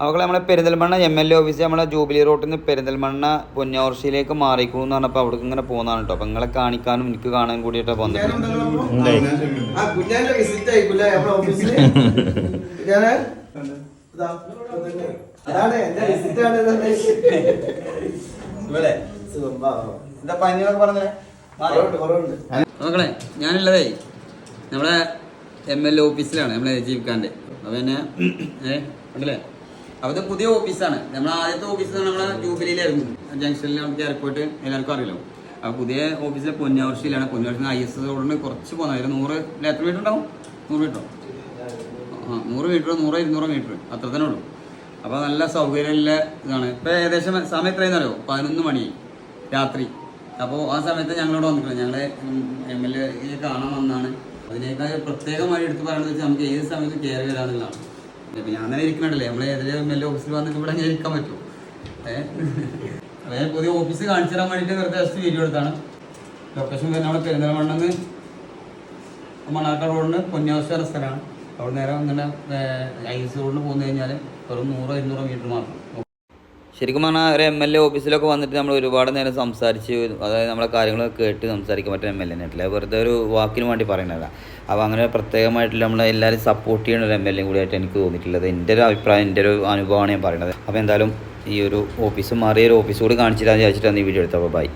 അവളെ നമ്മളെ Perinthalmanna M L A office നമ്മളെ ജൂബിലി റോട്ടിൽ നിന്ന് പെരിന്തൽമണ്ണ പൊന്നോർഷിയിലേക്ക് മാറിക്കൂന്ന് എന്ന് പറഞ്ഞപ്പോൾ അവിടെ ഇങ്ങനെ പോകുന്നതാണ് കേട്ടോ. അപ്പം നിങ്ങളെ കാണിക്കാനും എനിക്ക് കാണാനും കൂടിയിട്ടാണ്. മക്കളെ ഞാനുള്ളതേ നമ്മളെ എം എൽ എ ഓഫീസിലാണ് നമ്മളെ ജീവിക്കാന്റെ അപ്പം തന്നെ ഏ ഉണ്ടല്ലേ? ഇത് പുതിയ ഓഫീസാണ്. നമ്മൾ ആദ്യത്തെ ഓഫീസ് നമ്മളെ ജൂബിലിയിലായിരുന്നു. ജംഗ്ഷനിൽ നമുക്ക് എയർപോർട്ട് എല്ലാവർക്കും അറിയില്ലോ. അപ്പോൾ പുതിയ ഓഫീസിലെ പൊന്നാവർഷിയിലാണ് പൊന്നാവർഷി ഐ എസ് റോഡിന് കുറച്ച് പോകുന്നത് അതിൽ നൂറ് എത്ര മീറ്റർ ഉണ്ടാവും? നൂറ് മീറ്ററോ ആ നൂറ് മീറ്റർ നൂറ് ഇരുന്നൂറ് മീറ്റർ അത്ര തന്നെ ഉള്ളൂ. അപ്പോൾ നല്ല സൗകര്യമുള്ള ഇതാണ്. ഇപ്പോൾ ഏകദേശം സമയം എത്രയെന്ന് അറിയോ പതിനൊന്ന് മണി രാത്രി. അപ്പോൾ ആ സമയത്ത് ഞങ്ങളോട് വന്നിട്ടുണ്ട്. ഞങ്ങൾ എം എൽ എ കാണാൻ വന്നാണ്. അതിനേക്കാൾ പ്രത്യേകമായി എടുത്ത് പറയുന്നത് വെച്ചാൽ നമുക്ക് ഏത് സമയത്ത് കയറി വരാന്നുള്ളതാണ്. ഇപ്പം ഞാൻ അങ്ങനെ ഇരിക്കണല്ലേ? നമ്മളെ ഏതെങ്കിലും എം എൽ ഓഫീസിൽ വന്നിട്ട് ഇവിടെ അങ്ങനെ ഇരിക്കാൻ പറ്റുമോ? ഏഹ് അതായത് പുതിയ ഓഫീസ് കാണിച്ചു തരാൻ വേണ്ടിയിട്ട് വെറുതെ ജസ്റ്റ് വീഡിയോ എടുത്താണ്. ലൊക്കേഷൻ വരുന്ന പെരിന്തൽമണ്ണെന്ന് മണ്ണാർക്കാട് റോഡിന് പൊന്നാവശ്യ സ്ഥലമാണ്. അവിടെ നേരെ ഇങ്ങനെ ഐ എസ് റോഡിന് പോകുന്നു കഴിഞ്ഞാൽ വെറും നൂറോ ഇരുന്നൂറോ മീറ്റർ മാത്രം. ശരിക്കും പറഞ്ഞാൽ ഒരു എം എൽ എ ഓഫീസിലൊക്കെ വന്നിട്ട് നമ്മൾ ഒരുപാട് നേരം സംസാരിച്ച് അതായത് നമ്മളെ കാര്യങ്ങളൊക്കെ കേട്ട് സംസാരിക്കാൻ പറ്റുന്ന എം എൽ എ ആയിട്ടില്ല വെറുതെ ഒരു വാക്കിന് വേണ്ടി പറയുന്നതല്ല അപ്പോൾ അങ്ങനെ പ്രത്യേകമായിട്ട് നമ്മൾ എല്ലാവരും സപ്പോർട്ട് ചെയ്യുന്ന ഒരു എം എൽ എ കൂടിയായിട്ട് എനിക്ക് തോന്നിയിട്ടുള്ളത്. എന്റെ ഒരു അഭിപ്രായം എന്റെ ഒരു അനുഭവമാണ് ഞാൻ പറയുന്നത് അപ്പോൾ എന്തായാലും ഈ ഒരു ഓഫീസ് മാറിയ ഒരു ഓഫീസ് കൂടി കാണിച്ചിട്ടാന്ന് വിചാരിച്ചിട്ടാണ് ഈ വീഡിയോ എടുത്തത്. അപ്പോൾ ബൈ